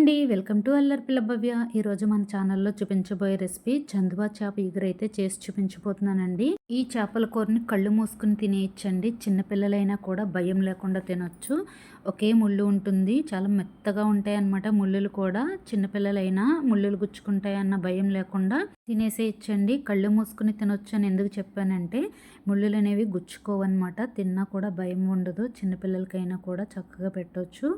అండి. Welcome to Allari పిల్లభవ్య ఈరోజు మన ఛానల్లో చూపించబోయే రెసిపీ చందువా చేప ఎగురైతే చేసి చూపించబోతున్నానండి. ఈ చేపల కూరని కళ్ళు మూసుకుని తినేయచ్చండి. చిన్నపిల్లలైనా కూడా భయం లేకుండా తినొచ్చు. ఒకే ముళ్ళు ఉంటుంది. చాలా మెత్తగా ఉంటాయి అన్నమాట ముళ్ళులు కూడా. చిన్నపిల్లలైనా ముళ్ళులు గుచ్చుకుంటాయి అన్న భయం లేకుండా తినేసేయచ్చండి. కళ్ళు మూసుకుని తినొచ్చు అని ఎందుకు చెప్పానంటే ముళ్ళులు అనేవి గుచ్చుకోవన్నమాట. తిన్నా కూడా భయం ఉండదు. చిన్నపిల్లలకైనా కూడా చక్కగా పెట్టవచ్చు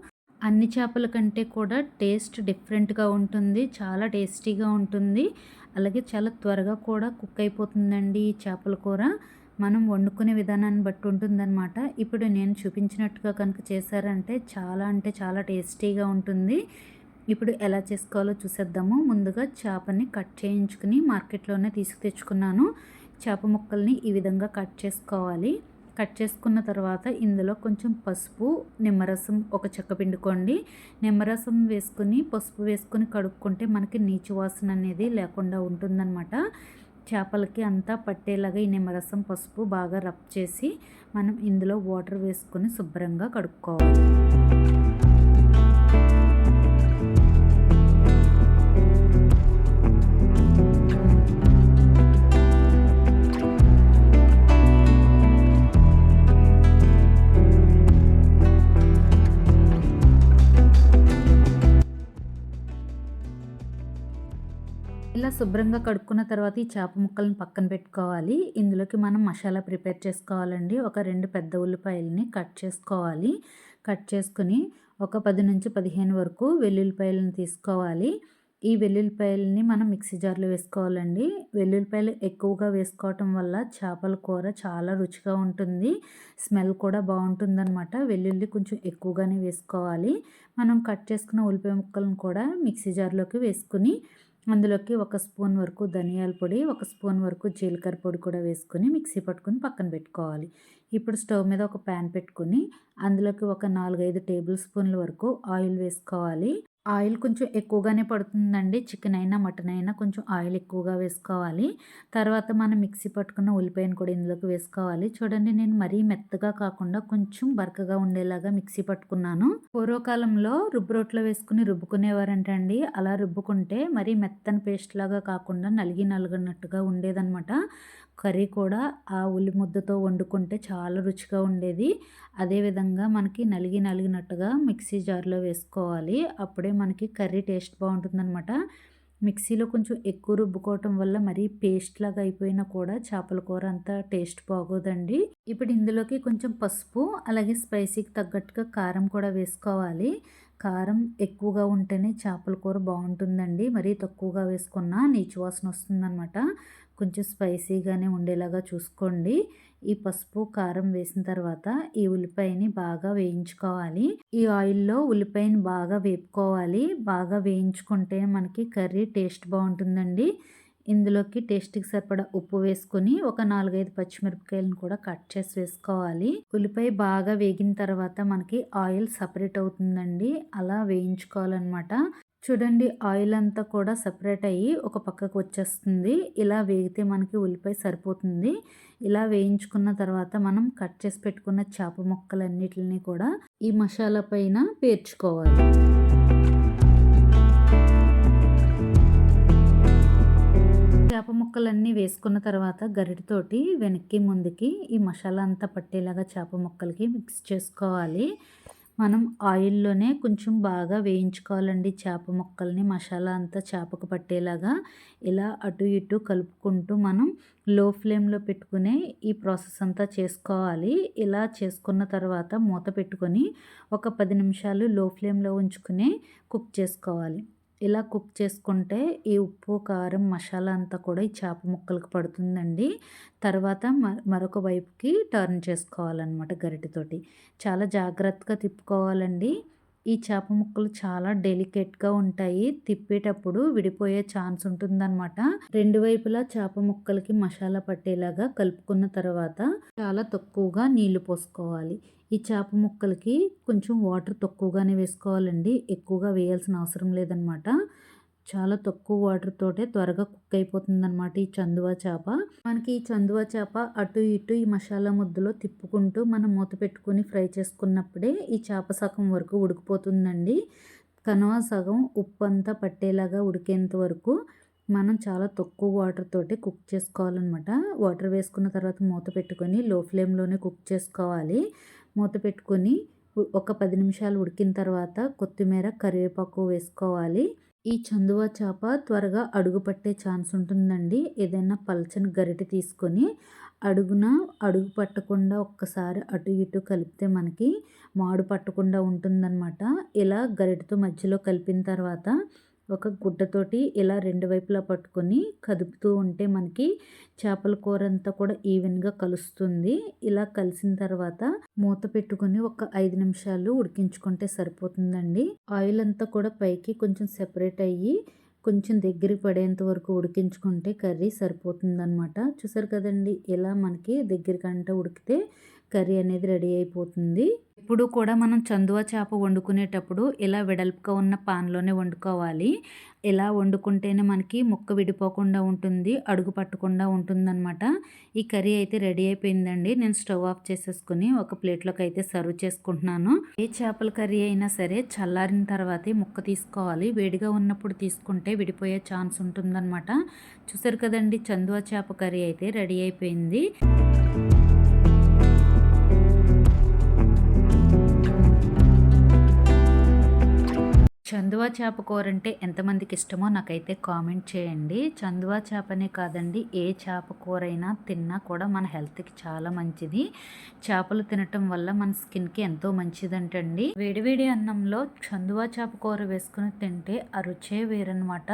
అన్ని చేపల కంటే కూడా టేస్ట్ డిఫరెంట్గా ఉంటుంది చాలా టేస్టీగా ఉంటుంది. అలాగే చాలా త్వరగా కూడా కుక్ అయిపోతుందండి ఈ చేపల కూర. మనం వండుకునే విధానాన్ని బట్టి ఉంటుందన్నమాట. ఇప్పుడు నేను చూపించినట్టుగా కనుక చేశారంటే చాలా అంటే చాలా టేస్టీగా ఉంటుంది. ఇప్పుడు ఎలా చేసుకోవాలో చూసేద్దాము. ముందుగా చేపని కట్ చేయించుకుని మార్కెట్లోనే తీసుకు తెచ్చుకున్నాను. చేప ముక్కల్ని ఈ విధంగా కట్ చేసుకోవాలి. కట్ చేసుకున్న తర్వాత ఇందులో కొంచెం పసుపు నిమ్మరసం ఒక చెక్క పిండుకోండి. నిమ్మరసం వేసుకుని పసుపు వేసుకుని కడుక్కుంటే మనకి నీచు వాసన అనేది లేకుండా ఉంటుందన్నమాట. చేపలకి అంతా పట్టేలాగా ఈ నిమ్మరసం పసుపు బాగా రబ్ చేసి మనం ఇందులో వాటర్ వేసుకొని శుభ్రంగా కడుక్కోవాలి. శుభ్రంగా కడుక్కున్న తర్వాత ఈ చేప ముక్కలను పక్కన పెట్టుకోవాలి. ఇందులోకి మనం మసాలా ప్రిపేర్ చేసుకోవాలండి. ఒక రెండు పెద్ద ఉల్లిపాయలని కట్ చేసుకోవాలి. కట్ చేసుకుని ఒక పది నుంచి పదిహేను వరకు వెల్లుల్లిపాయలను తీసుకోవాలి. ఈ వెల్లుల్లిపాయలని మనం మిక్సీ జార్లో వేసుకోవాలండి. వెల్లుల్లిపాయలు ఎక్కువగా వేసుకోవటం వల్ల చేపల కూర చాలా రుచిగా ఉంటుంది. స్మెల్ కూడా బాగుంటుందన్నమాట. వెల్లుల్లి కొంచెం ఎక్కువగానే వేసుకోవాలి. మనం కట్ చేసుకున్న ఉల్లిపాయ ముక్కలను కూడా మిక్సీ జార్లోకి వేసుకుని అందులోకి ఒక స్పూన్ వరకు ధనియాల పొడి ఒక స్పూన్ వరకు జీలకర్ర పొడి కూడా వేసుకొని మిక్సీ పట్టుకొని పక్కన పెట్టుకోవాలి. ఇప్పుడు స్టవ్ మీద ఒక ప్యాన్ పెట్టుకొని అందులోకి ఒక నాలుగైదు టేబుల్ స్పూన్ల వరకు ఆయిల్ వేసుకోవాలి. ఆయిల్ కొంచెం ఎక్కువగానే పడుతుందండి. చికెన్ అయినా మటన్ అయినా కొంచెం ఆయిల్ ఎక్కువగా వేసుకోవాలి. తర్వాత మనం మిక్సీ పట్టుకున్న ఉల్లిపాయను కూడా ఇందులోకి వేసుకోవాలి. చూడండి నేను మరీ మెత్తగా కాకుండా కొంచెం బరకగా ఉండేలాగా మిక్సీ పట్టుకున్నాను. పూర్వకాలంలో రుబ్బు రొట్టెలో వేసుకుని రుబ్బుకునేవారంటండి. అలా రుబ్బుకుంటే మరీ మెత్తని పేస్ట్ లాగా కాకుండా నలిగి నలుగున్నట్టుగా ఉండేదన్నమాట. కర్రీ కూడా ఆ ఉల్లి ముద్దతో వండుకుంటే చాలా రుచిగా ఉండేది. అదేవిధంగా మనకి నలిగి నలిగినట్టుగా మిక్సీ జార్లో వేసుకోవాలి. అప్పుడే మనకి కర్రీ టేస్ట్ బాగుంటుందన్నమాట. మిక్సీలో కొంచెం ఎక్కువ రుబ్బుకోవటం వల్ల మరీ పేస్ట్ లాగా అయిపోయినా కూడా చేపల కూర అంతా టేస్ట్ బాగోదండి. ఇప్పుడు ఇందులోకి కొంచెం పసుపు అలాగే స్పైసీకి తగ్గట్టుగా కారం కూడా వేసుకోవాలి. కారం ఎక్కువగా ఉంటేనే చేపల కూర బాగుంటుందండి. మరీ తక్కువగా వేసుకున్నా నీచు వాసన వస్తుందన్నమాట. కొంచెం స్పైసీగానే ఉండేలాగా చూసుకోండి. ఈ పసుపు కారం వేసిన తర్వాత ఈ ఉల్లిపాయని బాగా వేయించుకోవాలి. ఈ ఆయిల్లో ఉల్లిపాయని బాగా వేపుకోవాలి. బాగా వేయించుకుంటే మనకి కర్రీ టేస్ట్ బాగుంటుందండి. ఇందులోకి టేస్ట్కి సరిపడా ఉప్పు వేసుకొని ఒక నాలుగైదు పచ్చిమిరపకాయలను కూడా కట్ చేసి వేసుకోవాలి. ఉల్లిపాయ బాగా వేగిన తర్వాత మనకి ఆయిల్ సపరేట్ అవుతుందండి. అలా వేయించుకోవాలన్నమాట. చూడండి ఆయిల్ అంతా కూడా సపరేట్ అయ్యి ఒక పక్కకు వచ్చేస్తుంది. ఇలా వేగితే మనకి ఉల్లిపాయ సరిపోతుంది. ఇలా వేయించుకున్న తర్వాత మనం కట్ చేసి పెట్టుకున్న చేప ముక్కలన్నిటిని కూడా ఈ మసాలా పైన పేర్చుకోవాలి. చేప ముక్కలన్నీ వేసుకున్న తర్వాత గరిటతోటి వెనక్కి ముందుకి ఈ మసాలా అంతా పట్టేలాగా చేప ముక్కలకి మిక్స్ చేసుకోవాలి. మనం ఆయిల్లోనే కొంచెం బాగా వేయించుకోవాలండి. చేప ముక్కల్ని మసాలా అంతా చేపకు పట్టేలాగా ఇలా అటు ఇటు కలుపుకుంటూ మనం లో ఫ్లేమ్లో పెట్టుకునే ఈ ప్రాసెస్ అంతా చేసుకోవాలి. ఇలా చేసుకున్న తర్వాత మూత పెట్టుకొని ఒక పది నిమిషాలు లో ఫ్లేమ్లో ఉంచుకుని కుక్ చేసుకోవాలి. ఇలా కుక్ చేసుకుంటే ఈ ఉప్పు కారం మసాలా అంతా కూడా ఈ చేప ముక్కలకు పడుతుందండి. తర్వాత మరొక వైపుకి టర్న్ చేసుకోవాలన్నమాట గరిటెతోటి. చాలా జాగ్రత్తగా తిప్పుకోవాలండి. ఈ చేప ముక్కలు చాలా డెలికేట్గా ఉంటాయి. తిప్పేటప్పుడు విడిపోయే ఛాన్స్ ఉంటుందన్నమాట. రెండు వైపులా చేప ముక్కలకి మసాలా పట్టేలాగా కలుపుకున్న తర్వాత చాలా తక్కువగా నీళ్ళు పోసుకోవాలి. ఈ చేప ముక్కలకి కొంచెం వాటర్ తక్కువగానే వేసుకోవాలండి. ఎక్కువగా వేయాల్సిన అవసరం లేదనమాట. చాలా తక్కువ వాటర్ తోటే త్వరగా కుక్ అయిపోతుంది అనమాట ఈ చందువా చేప. మనకి ఈ చందువా చేప అటు ఇటు ఈ మసాలా ముద్దలో తిప్పుకుంటూ మనం మూత పెట్టుకుని ఫ్రై చేసుకున్నప్పుడే ఈ చేప సగం వరకు ఉడికిపోతుందండి. కనవా సగం ఉప్పు అంతా పట్టేలాగా ఉడికేంత వరకు మనం చాలా తక్కువ వాటర్ తోటి కుక్ చేసుకోవాలన్నమాట వాటర్ వేసుకున్న తర్వాత మూత పెట్టుకొని లో ఫ్లేమ్లోనే కుక్ చేసుకోవాలి. మూత పెట్టుకొని ఒక పది నిమిషాలు ఉడికిన తర్వాత కొత్తిమీర కరివేపాకు వేసుకోవాలి. ఈ చందువా చేప త్వరగా అడుగు పట్టే ఛాన్స్ ఉంటుందండి. ఏదైనా పలచని గరిటె తీసుకొని అడుగున అడుగు పట్టకుండా ఒక్కసారి అటు ఇటు కలిపితే మనకి మాడు పట్టకుండా ఉంటుందన్నమాట. ఇలా గరిటెతో మధ్యలో కలిపిన తర్వాత ఒక గుడ్డతోటి ఇలా రెండు వైపులా పట్టుకొని కదుపుతూ ఉంటే మనకి చేపల కూర అంతా కూడా ఈవెన్గా కలుస్తుంది. ఇలా కలిసిన తర్వాత మూత పెట్టుకొని ఒక ఐదు నిమిషాలు ఉడికించుకుంటే సరిపోతుందండి. ఆయిల్ అంతా కూడా పైకి కొంచెం సెపరేట్ అయ్యి కొంచెం దగ్గరికి పడేంత వరకు ఉడికించుకుంటే కర్రీ సరిపోతుందనమాట చూసారు కదండి ఇలా మనకి దగ్గరికంటే ఉడికితే కర్రీ అనేది రెడీ అయిపోతుంది. ఇప్పుడు కూడా మనం చందువ చేప వండుకునేటప్పుడు ఇలా వెడల్పుగా ఉన్న పాన్లోనే వండుకోవాలి. ఇలా వండుకుంటేనే మనకి ముక్క విడిపోకుండా ఉంటుంది అడుగు పట్టకుండా ఉంటుందన్నమాట. ఈ కర్రీ అయితే రెడీ అయిపోయిందండి. నేను స్టవ్ ఆఫ్ చేసేసుకుని ఒక ప్లేట్లోకి అయితే సర్వ్ చేసుకుంటున్నాను. ఏ చేపల కర్రీ అయినా సరే చల్లారిన తర్వాతే ముక్క తీసుకోవాలి. వేడిగా ఉన్నప్పుడు తీసుకుంటే విడిపోయే ఛాన్స్ ఉంటుందన్నమాట. చూసారు కదండి చందువ చేప కర్రీ అయితే రెడీ అయిపోయింది. చందువా చేప కూర అంటే ఎంతమందికి ఇష్టమో నాకైతే కామెంట్ చేయండి. చందువా చేపనే కాదండి ఏ చేప కూర అయినా తిన్నా కూడా మన హెల్త్కి చాలా మంచిది. చేపలు తినటం వల్ల మన స్కిన్కి ఎంతో మంచిదంటండి. వేడివేడి అన్నంలో చందువా చేప కూర వేసుకుని తింటే ఆ రుచే వేరనమాట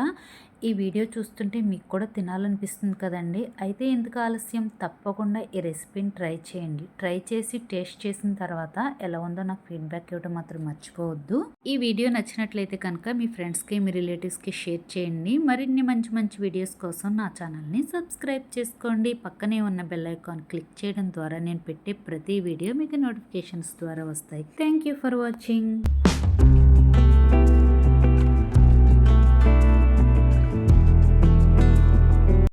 ఈ వీడియో చూస్తుంటే మీకు కూడా తినాలనిపిస్తుంది కదండి. అయితే ఎందుకు ఆలస్యం? తప్పకుండా ఈ రెసిపీని ట్రై చేయండి. ట్రై చేసి టేస్ట్ చేసిన తర్వాత ఎలా ఉందో నాకు ఫీడ్బ్యాక్ ఇవ్వడం మాత్రం మర్చిపోవద్దు. ఈ వీడియో నచ్చినట్లయితే కనుక మీ ఫ్రెండ్స్కి మీ రిలేటివ్స్కి షేర్ చేయండి. మరిన్ని మంచి మంచి వీడియోస్ కోసం నా ఛానల్ని సబ్స్క్రైబ్ చేసుకోండి. పక్కనే ఉన్న బెల్ ఐకాన్ క్లిక్ చేయడం ద్వారా నేను పెట్టే ప్రతి వీడియో మీకు నోటిఫికేషన్స్ ద్వారా వస్తాయి. Thank you for watching.